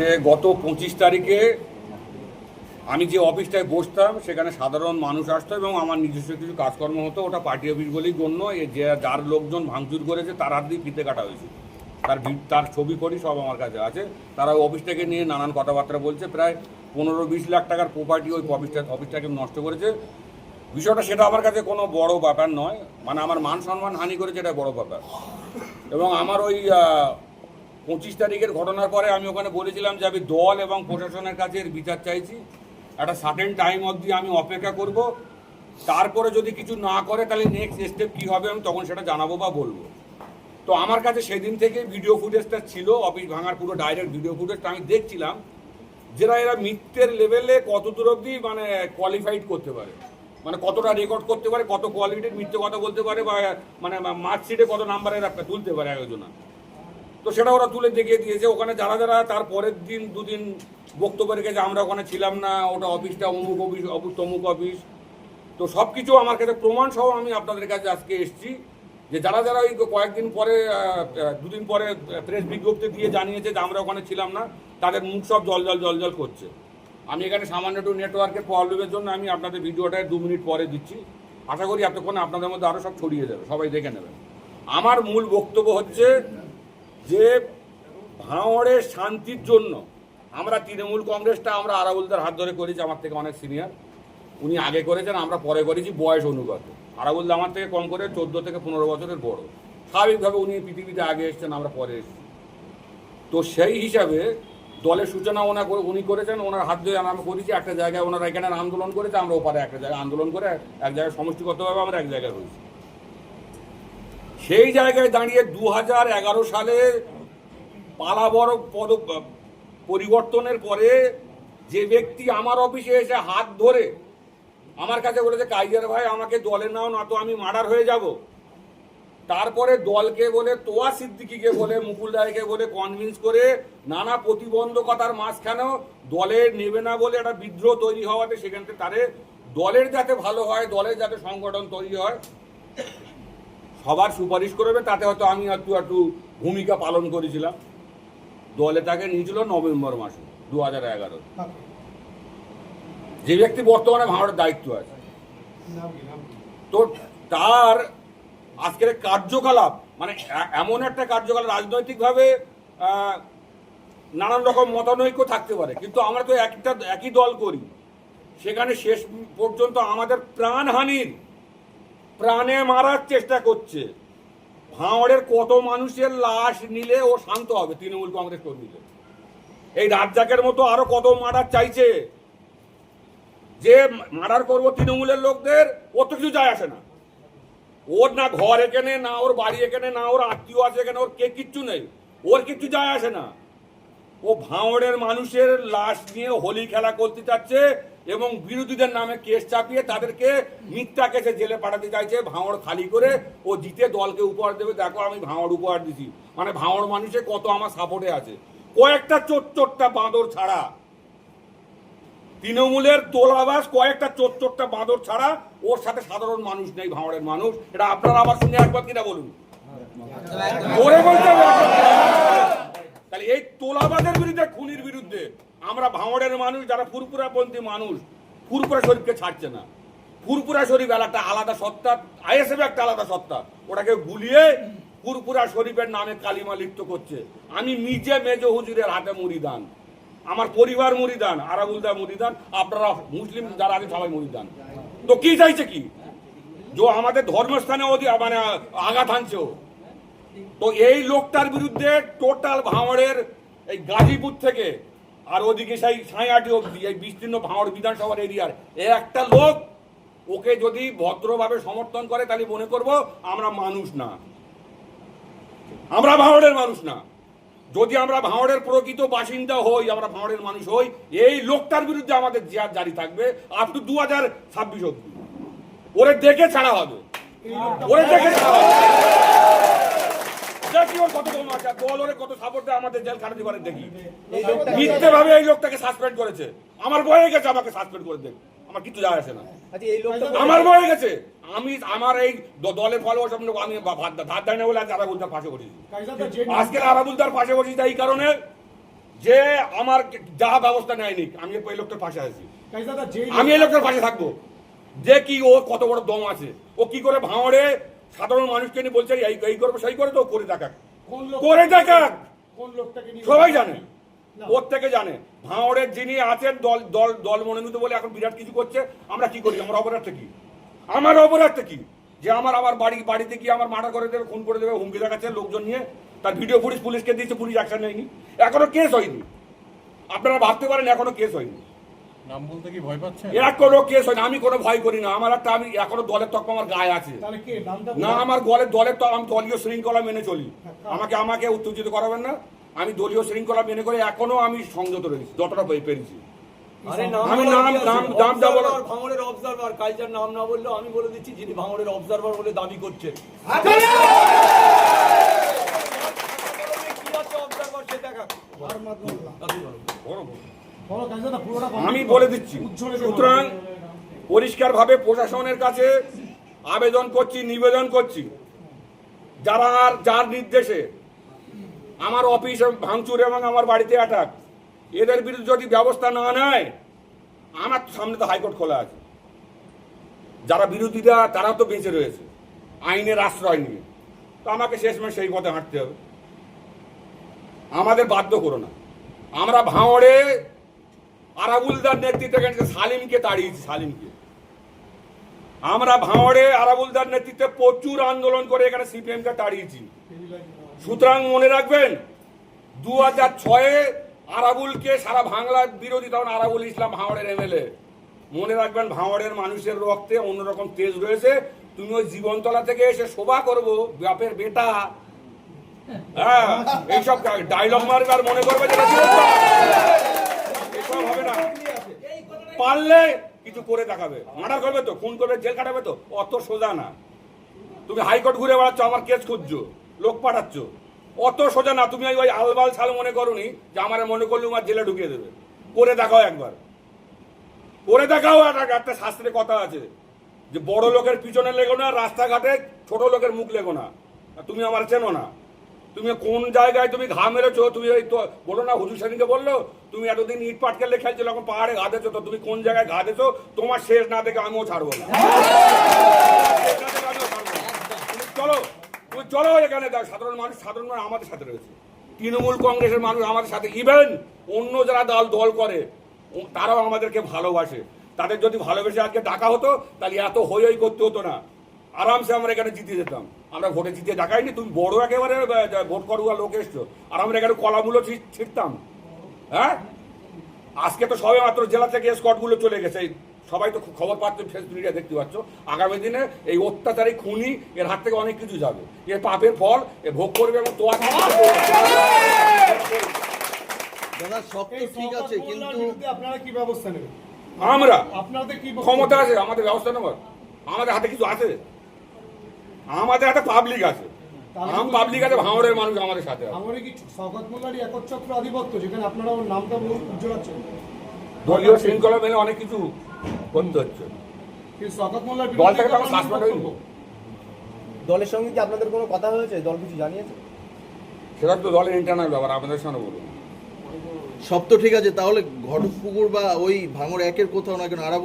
যে গত পঁচিশ তারিখে আমি যে অফিসটায় বসতাম, সেখানে সাধারণ মানুষ আসতো এবং আমার নিজস্ব কিছু কাজকর্ম হতো। ওটা পার্টি অফিস বলেই গণ্য। যে যার লোকজন ভাঙচুর করেছে, তার হাত দিয়ে ফিতে কাটা হয়েছে। তার তার ছবি করি, সব আমার কাছে আছে। তারা ওই অফিসটাকে নিয়ে নানান কথাবার্তা বলছে। প্রায় পনেরো বিশ লাখ টাকার প্রপার্টি ওই অফিসটা, অফিসটাকে নষ্ট করেছে। বিষয়টা সেটা আমার কাছে কোনো বড় ব্যাপার নয়। মানে আমার মান সম্মান হানি করেছে, এটা বড় ব্যাপার। এবং আমার ওই পঁচিশ তারিখের ঘটনার পরে আমি ওখানে বলেছিলাম যে আমি দল এবং প্রশাসনের কাছে এর বিচার চাইছি। একটা সার্টেন টাইম অবধি আমি অপেক্ষা করব। তারপরে যদি কিছু না করে, তাহলে নেক্সট স্টেপ কী হবে আমি তখন সেটা জানাব বা বলব। তো আমার কাছে সেদিন থেকে ভিডিও ফুটেজটা ছিল অফিস ভাঙার পুরো ডাইরেক্ট ভিডিও ফুটেজটা আমি দেখছিলাম। যেটা এরা মিথ্যের লেভেলে কত দূর অবধি মানে কোয়ালিফাইড করতে পারে? মানে কতটা রেকর্ড করতে পারে, কত কোয়ালিটির মিথ্যে কথা বলতে পারে বা মানে মার্কশিটে কত নাম্বারে এরা তুলতে পারে একজনা তো সেটা ওরা তুলে দেখিয়ে দিয়েছে। ওখানে যারা যারা তার পরের দিন দুদিন বক্তব্য রেখেছে, আমরা ওখানে ছিলাম না, ওটা অফিসটা অমুক অফিস অফিস তমুক অফিস। তো সব কিছু আমার কাছে প্রমাণ সহ আমি আপনাদের কাছে আজকে এসেছি যে যারা যারা ওই কয়েকদিন পরে দুদিন পরে প্রেস বিজ্ঞপ্তি দিয়ে জানিয়েছে যে আমরা ওখানে ছিলাম না, তাদের মুখ সব জল জল জল জল করছে। আমি এখানে সামান্য একটু নেটওয়ার্কের প্রবলেমের জন্য আমি আপনাদের ভিডিওটা দু মিনিট পরে দিচ্ছি। আশা করি এতক্ষণে আপনাদের মধ্যে আরও সব ছড়িয়ে যাবে, সবাই দেখে নেবেন। আমার মূল বক্তব্য হচ্ছে যে ভাঁড়ের শান্তির জন্য আমরা তৃণমূল কংগ্রেসটা, আমরা আরাবুলদার হাত ধরে করেছি, আমার থেকে অনেক সিনিয়র। উনি আগে করেছেন, আমরা পরে করেছি, বয়স অনুগত। আরাবুল্লাহ আমার থেকে কম করে চোদ্দ থেকে পনেরো বছরের বড়। স্বাভাবিকভাবে উনি পৃথিবীতে আগে এসেছেন, আমরা পরে এসেছি। তো সেই হিসাবে দলের সূচনা ওনা উনি করেছেন, ওনার হাত ধরে আমরা করেছি, একটা জায়গায় ওনারা এখানে আন্দোলন করেছে, আমরা ওপারে একটা জায়গায় আন্দোলন করে এক জায়গায় সমষ্টিগতভাবে আমরা এক জায়গায় হয়েছি সেই জায়গায় দাঁড়িয়ে দু হাজার এগারো সালে পালাবর পদ পরিবর্তনের পরে যে ব্যক্তি আমার অফিসে এসে হাত ধরে আমার কাছে বলেছে, কাইজার ভাই, আমাকে দলে নাও, না তো আমি মার্ডার হয়ে যাব। তারপরে দলকে বলে, তোয়া সিদ্দিকিকে বলে, মুকুল রায়কে বলে কনভিন্স করে নানা প্রতিবন্ধকতার মাঝখানেও দলে নেবে না বলে একটা বিদ্রোহ তৈরি হওয়াতে সেখান থেকে তারে দলের যাতে ভালো হয়, দলের যাতে সংগঠন তৈরি হয় সবার সুপারিশ করবে তাতে হয়তো আমি একটু একটু ভূমিকা পালন করেছিলাম। দলে তাকে নিয়েছিল নভেম্বর মাসে, দু হাজার এগারো। যে ব্যক্তি বর্তমানে ভাঙড়ের দায়িত্ব আছে। তো তার আজকের কার্যকলাপ মানে এমন একটা কার্যকলাপ রাজনৈতিকভাবে নানান রকম মতানৈক্য থাকতে পারে। কিন্তু আমরা তো একটা, একই দল করি। সেখানে শেষ পর্যন্ত আমাদের প্রাণহানির প্রাণে মারার চেষ্টা করছে। ভাঁড়ের কত মানুষের লাশ নিলে ও শান্ত হবে, তৃণমূল কংগ্রেস কর্মীদের। এই রাজ্জাকের মতো আরও কত মার্ডার চাইছে? যে মার্ডার করব তৃণমূলের লোকদের ও তো কিছু যায় আসে না। ওর না ঘর এখানে, না ওর বাড়ি এখানে, না ওর আত্মীয় আছে এখানে, ওর কে কিচ্ছু নেই। ওর কিচ্ছু যায় আসে না। ও ভাঁড়ের মানুষের লাশ নিয়ে হোলি খেলা করতে চাচ্ছে এবং বিরোধীদের নামে কেস চাপিয়ে তাদেরকে মিথ্যা কেসে জেলে পাঠাতে চাইছে ভাঁড় খালি করে ও জিতে দলকে উপহার দেবে, দেখো আমি ভাঁড় উপহার দিছি। মানে ভাঁড় মানুষে কত আমার সাপোর্টে আছে। কয়েকটা চোট চোটটা বাঁদর ছাড়া। তৃণমূলের তোলাবাস কয়েকটা চোট চোটটা বাঁদর ছাড়া ওর সাথে সাধারণ মানুষ নেই ভাঁড়ের মানুষ। এটা আপনারা আমার সঙ্গে একবার কিনা বলুন। তাহলে এই তোলাবাদের বিরুদ্ধে, খুনির বিরুদ্ধে আমরা ভাঙড়ের মানুষ, যারা ফুরপুরাপন্থী মানুষ ফুরপুরা শরীফকে ছাড়ছে না। ফুরপুরা শরীফ একটা আলাদা সত্তা, আইএসএফ একটা আলাদা সত্তা। ওটাকে গুলিয়ে ফুরপুরা শরীফের নামে কালিমা লিপ্ত করছে। আমি নিজে মেজ হুজুরের হাতে মুড়িদান। আমার পরিবার মুড়িদান, আরাবুলদা মুড়িদান, আপনারা মুসলিম যারা আছে সবাই মুড়িদান। তো কি চাইছে কি? যে আমাদের ধর্মস্থানে ওদি মানে আঘাত আনছে তো এই লোকটার বিরুদ্ধে টোটাল ভাঁড়ের এই গাজীপুর থেকে আর ওদিকে সেই সাঁয়াটি অব্দি এই বিস্তীর্ণ ভাঁড় বিধানসভার এরিয়ার এ একটা লোক, ওকে যদি ভদ্রভাবে সমর্থন করে, তাহলে মনে করব আমরা মানুষ না। আমরা ভাঁড়ের মানুষ না। যদি আমরা ভাঁড়ের প্রকৃত বাসিন্দা হই, আমরা ভাঁড়ের মানুষ হই, এই লোকটার বিরুদ্ধে আমাদের জিহাদ জারি থাকবে আপ টু দু হাজার ছাব্বিশ অব্দি ওরে দেখে ছাড়া হবে। ওরে দেখে ছাড়া হবে। দেখি ওর কত দম আছে দল ওরে কত সাপোর্ট দেয় আমাদের জেল খাটাতে পারে দেখি। মিথ্যে ভাবে এই লোকটাকে সাসপেন্ড করেছে। আমার বয়ে গেছে আমাকে সাসপেন্ড করে দেন। আমার কিছু যায় আসে না। আচ্ছা এই লোকটা আমার বয়ে গেছে। আমি আমার এই দলের ফলোয়ার সামনে আমি ভা- ধার না বলে আজ আরাবুলদার পাশে বসেছি। আজকে আরাবুলদার পাশে বসেছি কারণে যে আমার যা ব্যবস্থা নেয়নি আমি এই লোকটার পাশে আছি। আমি এই লোকটার পাশে থাকব। যে কি ও কত বড় দম আছে। ও কি করে ভাঙড়ে সাধারণ মানুষকে নিয়ে বলছে এই এই করবে সেই করে তো করে দেখাক। করে দেখাক। সবাই জানে। প্রত্যেকে জানে। ভাঙড়ের যিনি আছেন দল দল দল মনোনীত বলে এখন বিরাট কিছু করছে। আমরা কি করি? আমার অপরাধটা কি? আমার অপরাধটা কি? যে আমার আমার বাড়ি বাড়িতে গিয়ে আমার মার্ডার করে দেবে খুন করে দেবে হুমকি দেখাচ্ছে লোকজন নিয়ে। তার ভিডিও পুলিশ পুলিশকে দিয়েছে পুলিশ অ্যাকশন নেয়নি। এখনও কেস হয়নি। আপনারা ভাবতে পারেন এখনও কেস হয়নি। নাম বলতে কি ভয় পাচ্ছেন? এরা কোনো কেস হয়নি আমি কোনো ভয় করি না। আমার একটা আমি এখনও দলের তকমা আমার গায়ে আছে। তাহলে কে? নামটা না আমার দলের দলের তো আমি দলীয় শৃঙ্খলা মেনে চলি। আমাকে আমাকে উত্তেজিত করাবেন না। আমি দলীয় শৃঙ্খলা মেনে করে এখনও আমি সংযত রয়েছি যতটা পেরেছি। আমি নাম- নাম- নাম যা বলা- ভাঙড়ের অবজারভার কালচার নাম না বললেও আমি বলে দিচ্ছি যিনি ভাঙড়ের অবজারভার বলে দাবি করছে সে। আর মাত্র আমি বলে দিচ্ছি। সুতরাং পরিষ্কারভাবে প্রশাসনের কাছে আবেদন করছি নিবেদন করছি। যারা আর যার নির্দেশে আমার অফিস ভাঙচুর এবং আমার বাড়িতে অ্যাটাক এদের বিরুদ্ধে যদি ব্যবস্থা না নেয় আমার সামনে তো হাইকোর্ট খোলা আছে। যারা বিরোধীরা তারা তো বেঁচে রয়েছে আইনের আশ্রয় নিয়ে। তো আমাকে শেষমেশ সেই পথে হাঁটতে হবে। আমাদের বাধ্য করো না। আমরা ভাঁড়ে আরাবুলদার নেতৃত্বে গেছে সালিমকে তাড়িয়েছি, সালিমকে? আমরা ভাঁড়ে আরাবুলদার নেতৃত্বে প্রচুর আন্দোলন করে এখানে সিপিএম কে তাড়িয়েছি। সুতরাং মনে রাখবেন দু হাজার ছয়ে আরাবুলকে সারা বাংলার বিরোধী তখন আরাবুল ইসলাম ভাঁড়ের এমএলএ মনে রাখবেন, ভাঁড়ের মানুষের রক্তে অন্যরকম তেজ রয়েছে। তুমি ওই জীবনতলা থেকে এসে শোভা করব, বাপের বেটা। হ্যাঁ এইসব ডায়লগ মারবার মনে করবে যেটা এসব হবে না। পারলে কিছু করে দেখাবে। মার্ডার করবে তো, খুন করবে, জেল কাটাবে তো, অত সোজা না। তুমি হাইকোর্ট ঘুরে বেড়াচ্ছ আমার কেস খুঁজছো, লোক পাঠাচ্ছ। অত সোজা না, তুমি ওই আলবাল ছাল মনে করনি যে আমার মনে করলে আমার জেলে ঢুকিয়ে দেবে। করে দেখাও একবার। করে দেখাও একটা শাস্ত্রে কথা আছে। যে বড় লোকের পিছনে লেগো না, রাস্তাঘাটে ছোট লোকের মুখ লেগো না। তুমি আমার চেনো না। তুমি কোন জায়গায় তুমি ঘা মেরেছো? তুমি ওই তো বলো না হুজুর সেদিনকে বলল তুমি এতদিন ইট পাটকেলে খেলছিল এখন পাহাড়ে ঘা দিয়েছ তো তুমি কোন জায়গায় ঘা দিয়েছ? তোমার শেষ না দেখে আমিও ছাড়বো না। তুমি চলো তুমি চলো এখানে দেখ সাধারণ মানুষ সাধারণ মানুষ আমাদের সাথে রয়েছে। তৃণমূল কংগ্রেসের মানুষ আমাদের সাথে ইভেন অন্য যারা দল দল করে তারাও আমাদেরকে ভালোবাসে। তাদের যদি ভালোবেসে আজকে ডাকা হতো তাহলে এত হই হই করতে হতো না। আরামসে আমরা এখানে জিতে যেতাম। আমরা ভোটে জিতে ডাকাইনি তুমি বড় একেবারে ভোট করুয়া লোক এসছো। আর আমরা এখানে কলামূলো ছিটতাম। হ্যাঁ? আজকে তো সবে মাত্র জেলা থেকে স্কটগুলো চলে গেছে। সবাই তো খবর পাচ্ছ ফেসবুক মিডিয়া দেখতে পাচ্ছ। আগামী দিনে এই অত্যাচারী খুনি এর হাত থেকে অনেক কিছু যাবে। এর পাপের ফল এ ভোগ করবে এবং তোয়া দাদা সব তো ঠিক আছে কিন্তু আপনারা কি ব্যবস্থা নেবেন? আমরা? আপনাদের কি ক্ষমতা আছে আমাদের ব্যবস্থা নেবার আমাদের হাতে কিছু আছে? আমাদের হাতে পাবলিক আছে। আম পাবলিক আছে ভাঙড়ের মানুষ আমাদের সাথে আছে। আমাদের কি শওকত মোল্লারই একচ্ছত্র আধিপত্য যেখানে আপনারা ওর নামটা বল- উজ্জ্বলাচ্ছেন দলীয় শৃঙ্খলা মেনে অনেক কিছু করতে হচ্ছে। কিন্তু শওকত মোল্লার দল থেকে তো কি সাসপেন্ড হয়নি দলের সঙ্গে কি আপনাদের কোনো কথা হয়েছে? দল কিছু জানিয়েছে? সেটা তো দলের ইন্টারনাল ব্যাপার আপনাদের সামনে বলুন। সব তো ঠিক আছে তাহলে ঘটকপুকুর বা ওই ভাঙর একের কোথাও না কেন আরাবুল